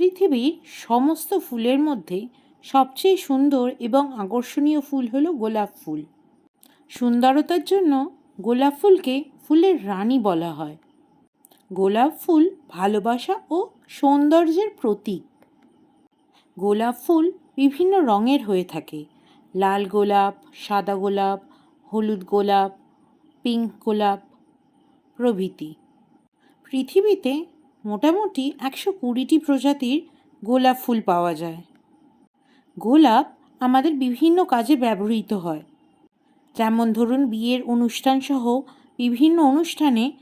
পৃথিবীর সমস্ত ফুলের মধ্যে সবচেয়ে সুন্দর এবং আকর্ষণীয় ফুল হলো গোলাপ ফুল। সুন্দরতার জন্য গোলাপ ফুলকে ফুলের রানী বলা হয়। গোলাপ ফুল ভালোবাসা ও সৌন্দর্যের প্রতীক। গোলাপ ফুল বিভিন্ন রঙের হয়ে থাকে। লাল গোলাপ, সাদা গোলাপ, হলুদ গোলাপ পিঙ্ক গোলাপ প্রভৃতি। পৃথিবীতে মোটামুটি একশো কুড়িটি প্রজাতির গোলাপ ফুল পাওয়া যায়। গোলাপ আমাদের বিভিন্ন কাজে ব্যবহৃত হয়। যেমন ধরুন, বিয়ের অনুষ্ঠান সহ বিভিন্ন অনুষ্ঠানে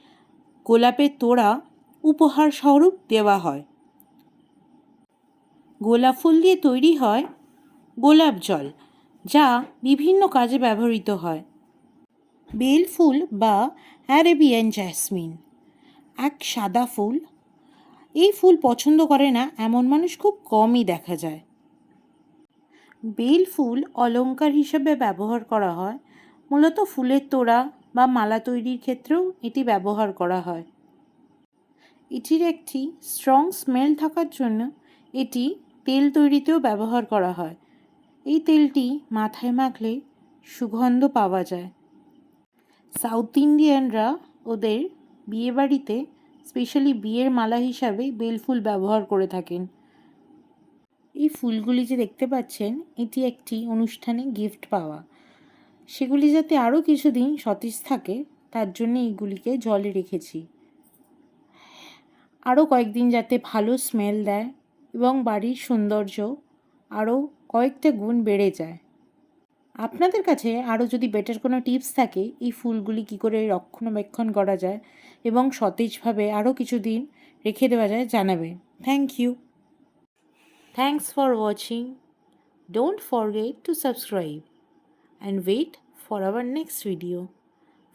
গোলাপের তোড়া উপহার স্বরূপ দেওয়া হয়। গোলাপ ফুল দিয়ে তৈরি হয় গোলাপ জল, যা বিভিন্ন কাজে ব্যবহৃত হয়। বেল ফুল বা অ্যারেবিয়ান জ্যাসমিন। এক সাদা ফুল। এই ফুল পছন্দ করে না এমন মানুষ খুব কমই দেখা যায়। বেল ফুল অলংকার হিসেবে ব্যবহার করা হয়। মূলত ফুলের তোড়া বা মালা তৈরির ক্ষেত্রেও এটি ব্যবহার করা হয়। এটির একটি স্ট্রং স্মেল থাকার জন্য এটি তেল তৈরিতেও ব্যবহার করা হয়। এই তেলটি মাথায় মাখলে সুগন্ধ পাওয়া যায়। সাউথ ইন্ডিয়ানরা ওদের বিয়েবাড়িতে স্পেশালি বিয়ের মালা হিসাবে বেলফুল ব্যবহার করে থাকেন। এই ফুলগুলি যে দেখতে পাচ্ছেন, এটি একটি অনুষ্ঠানে গিফট পাওয়া। সেগুলি যাতে আরও কিছুদিন সতেজ থাকে, তার জন্য এইগুলিকে জলে রেখেছি। আরও কয়েকদিন যাতে ভালো স্মেল দেয় এবং বাড়ির সৌন্দর্য আরও কয়েকটা গুণ বেড়ে যায়। আপনাদের কাছে আরও যদি বেটার কোনো টিপস থাকে, এই ফুলগুলি কি করে রক্ষণাবেক্ষণ করা যায় এবং সতেজভাবে আরও কিছু দিন রেখে দেওয়া যায় জানাবে। Thank you thanks for watching don't forget to subscribe and wait for our next video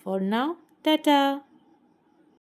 for now tata!